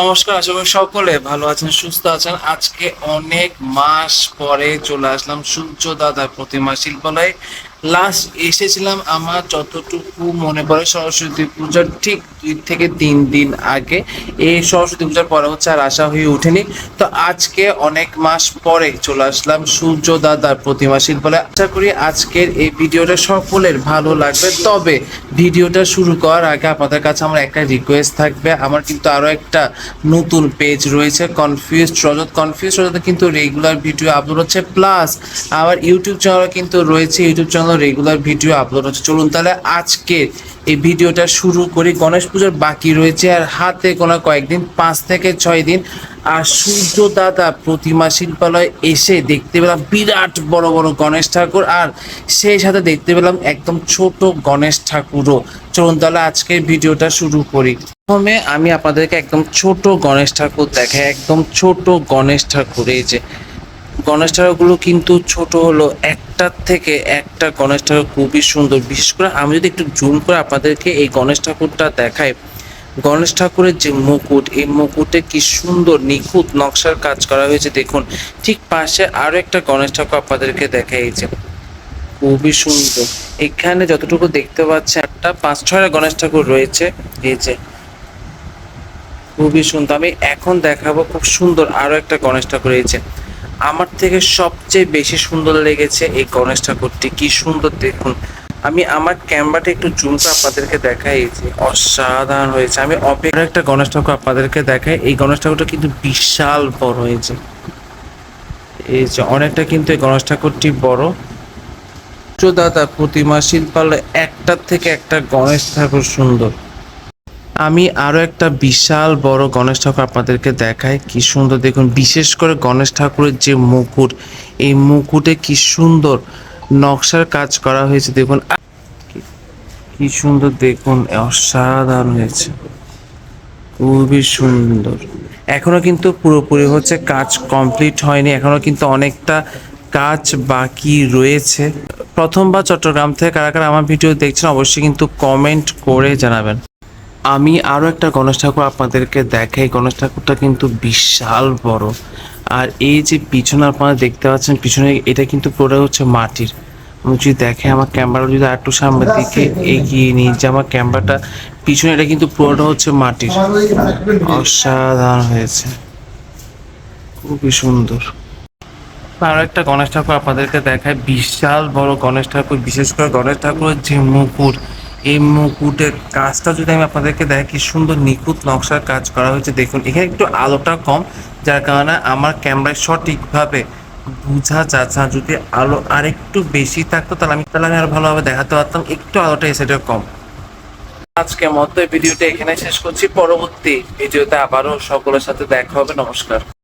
নমস্কার, আশা করি সকলে ভালো আছেন, সুস্থ আছেন। আজকে অনেক মাস পরে চলে আসলাম সূর্য দাদা প্রতিমা শিল্পালয়ে। লাস্ট এসেছিলাম আমার যতটুকু মনে পড়ে সরস্বতী পূজার ঠিক দুই থেকে তিন দিন আগে। এই সরস্বতী পূজার পরে হচ্ছে আর আশা হয়ে ওঠেনি। তো আজকে অনেক মাস পরে চলে আসলাম সূর্য দাদার প্রতিমা শিল্পালয়ে আশা করি আজকের এই ভিডিওটা সকলের ভালো লাগবে। তবে ভিডিওটা শুরু করার আগে আপনাদের কাছে আমার একটা রিকোয়েস্ট থাকবে। আমার কিন্তু আরও একটা নতুন পেজ রয়েছে কনফিউজ রজত কনফিউজ রজতে কিন্তু রেগুলার ভিডিও আপলোড হচ্ছে। প্লাস আমার ইউটিউব চ্যানেল কিন্তু রয়েছে YouTube channel regular video upload হচ্ছে। চলুন তাহলে আজকে এই ভিডিওটা শুরু করি। গণেশ পুজোর বাকি রয়েছে আর হাতে গোনা কয়েকদিন, পাঁচ থেকে ছয় দিন। আর সূর্য দাদা প্রতিমা শিল্পালয় এসে দেখতে পেলাম বিরাট বড় বড় গণেশ ঠাকুর আর সেই সাথে দেখতে পেলাম একদম ছোট গণেশ ঠাকুরও। চলুন তাহলে আজকের ভিডিওটা শুরু করি। প্রথমে আমি আপনাদেরকে একদম ছোট গণেশ ঠাকুর দেখাই। একদম ছোট গণেশ ঠাকুর, এই যে গণেশ ঠাকুরগুলো কিন্তু ছোট হলো। একটার থেকে একটা গণেশ ঠাকুর খুবই সুন্দর। বিশেষ করে আমি যদি একটু জুম করে আপনাদেরকে এই গণেশ ঠাকুরটা দেখাই। গণেশ ঠাকুরের যে মুকুট, এই মুকুটে কি সুন্দর নিখুঁত নকশার কাজ করা হয়েছে। দেখুন, ঠিক পাশে আরও একটা গণেশ ঠাকুর আপনাদেরকে দেখাইছে। খুবই সুন্দর। এখানে যতটুকু দেখতে পাচ্ছেন একটা পাঁচ ছয়টা গণেশ ঠাকুর রয়েছে। এই যে, খুবই সুন্দর। আমি এখন দেখাবো খুব সুন্দর আরও একটা গণেশ ঠাকুর। রয়েছে আমার থেকে সবচেয়ে বেশি সুন্দর লেগেছে এই গণেশ ঠাকুরটি। কি সুন্দর দেখুন। আমি আমার ক্যামেরাটা একটু জুম করে আপনাদেরকে দেখাই যে অসাধারণ হয়েছে। আমি অপেক্ষা একটা গণেশ ঠাকুর আপনাদেরকে দেখাই। এই গণেশ ঠাকুরটা কিন্তু বিশাল বড় হয়েছে। এই যে অনেকটা কিন্তু এই গণেশ ঠাকুরটি বড়। দাদা প্রতিমা শিল্পালয় একটার থেকে একটা গণেশ ঠাকুর সুন্দর। আমি আরও একটা বিশাল বড় গণেশ ঠাকুর আপনাদেরকে দেখাই। কি সুন্দর দেখুন, বিশেষ করে গণেশ ঠাকুরের যে মুকুট, এই মুকুটে কি সুন্দর নকশার কাজ করা হয়েছে দেখুন। কি- সুন্দর দেখুন, অসাধারণ হয়েছে। খুবই সুন্দর। এখনও কিন্তু পুরোপুরি হচ্ছে কাজ কমপ্লিট হয়নি, এখনও কিন্তু অনেকটা কাজ বাকি রয়েছে। প্রথমবার চট্টগ্রাম থেকে কারা কারা আমার ভিডিও দেখছেন, অবশ্যই কিন্তু কমেন্ট করে জানাবেন। আমি আরও একটা গণেশ ঠাকুর আপনাদেরকে দেখাই। গণেশ ঠাকুরটা কিন্তু বিশাল বড়। আর এই যে পিছনে আপনারা দেখতে পাচ্ছেন, পিছনে এটা কিন্তু পুরো হচ্ছে মাটির। আমি যদি দেখে আমার ক্যামেরা যদি একটু সামনের দিকে এগিয়ে নিই, যে আমার ক্যামেরাটা, পিছনে এটা কিন্তু পুরোটা হচ্ছে মাটির। অসাধারণ হয়েছে। খুবই সুন্দর। আরও একটা গণেশ ঠাকুর আপনাদেরকে দেখায় বিশাল বড় গণেশ ঠাকুর, বিশেষ করে গণেশ ঠাকুরের যে মুকুট এই মুকুটের কাজটা যদি আমি আপনাদেরকে দেখাই, কি সুন্দর নিখুঁত নকশার কাজ করা হয়েছে। দেখুন, এখানে একটু আলোটা কম, যার কারণে আমার ক্যামেরায় সঠিকভাবে বোঝা যাচ্ছে না। যদি আলো আর একটু বেশি থাকতো, তাহলে আমি তাহলে আমি আরও ভালোভাবে দেখাতে পারতাম। একটু আলোটা সাইডে কম। আজকে মতো এই ভিডিওটা এখানে শেষ করছি। পরবর্তী ভিডিওতে আবারও সকলের সাথে দেখা হবে। নমস্কার।